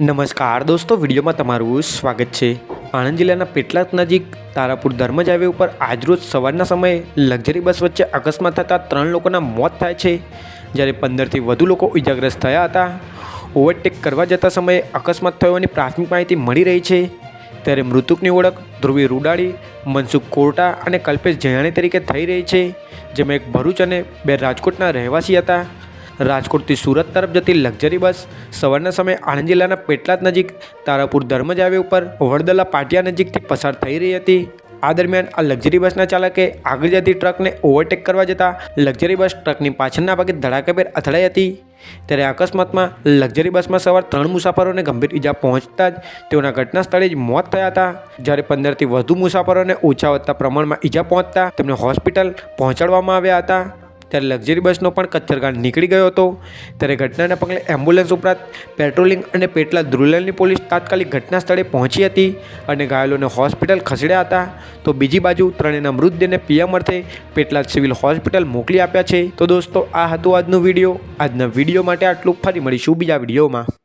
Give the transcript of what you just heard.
નમસ્કાર દોસ્તો, વિડીયોમાં તમારું સ્વાગત છે. આણંદ જિલ્લાના પેટલાદ નજીક તારાપુર ધર્મજ હાઈવે ઉપર આજરોજ સવારના સમયે લક્ઝરી બસ વચ્ચે અકસ્માત થતાં ત્રણ લોકોના મોત થાય છે. જ્યારે પંદરથી વધુ લોકો ઇજાગ્રસ્ત થયા હતા. ઓવરટેક કરવા જતા સમયે અકસ્માત થયોની પ્રાથમિક માહિતી મળી રહી છે. ત્યારે મૃતકની ઓળખ ધ્રુવી રૂડાળી મનસુખ કોરટા અને કલ્પેશ જયાણી તરીકે થઈ રહી છે, જેમાં એક ભરૂચ અને બે રાજકોટના રહેવાસી હતા. રાજકોટથી સુરત તરફ જતી લક્ઝરી બસ સવારના સમયે આણંદ જિલ્લાના પેટલાદ નજીક તારાપુર ધર્મજ હાઈવે ઉપર વડદલા પાટિયા નજીકથી પસાર થઈ રહી હતી. આ દરમિયાન આ લક્ઝરી બસના ચાલકે આગળ જતી ટ્રકને ઓવરટેક કરવા જતાં લક્ઝરી બસ ટ્રકની પાછળના ભાગે ધડાકાભેર અથડાઈ હતી. ત્યારે અકસ્માતમાં લક્ઝરી બસમાં સવાર ત્રણ મુસાફરોને ગંભીર ઈજા પહોંચતા જ તેઓના ઘટના સ્થળે જ મોત થયા હતા. જ્યારે પંદરથી વધુ મુસાફરોને ઓછા વધતા પ્રમાણમાં ઈજા પહોંચતા તેમને હોસ્પિટલ પહોંચાડવામાં આવ્યા હતા. ત્યારે લક્ઝરી બસનો પણ કચ્છરગાંઠ નીકળી ગયો હતો. ત્યારે ઘટનાના પગલે એમ્બ્યુલન્સ ઉપરાંત પેટ્રોલિંગ અને પેટલા ધ્રુલેલની પોલીસ તાત્કાલિક ઘટના સ્થળે પહોંચી હતી અને ઘાયલોને હોસ્પિટલ ખસેડ્યા હતા. તો બીજી બાજુ ત્રણેયના મૃતદેહને પીએમ અર્થે પેટલા સિવિલ હોસ્પિટલ મોકલી આપ્યા છે. તો દોસ્તો, આ હતું આજનો વીડિયો. આજના વીડિયો માટે આટલું. ફરી મળીશું બીજા વિડીયોમાં.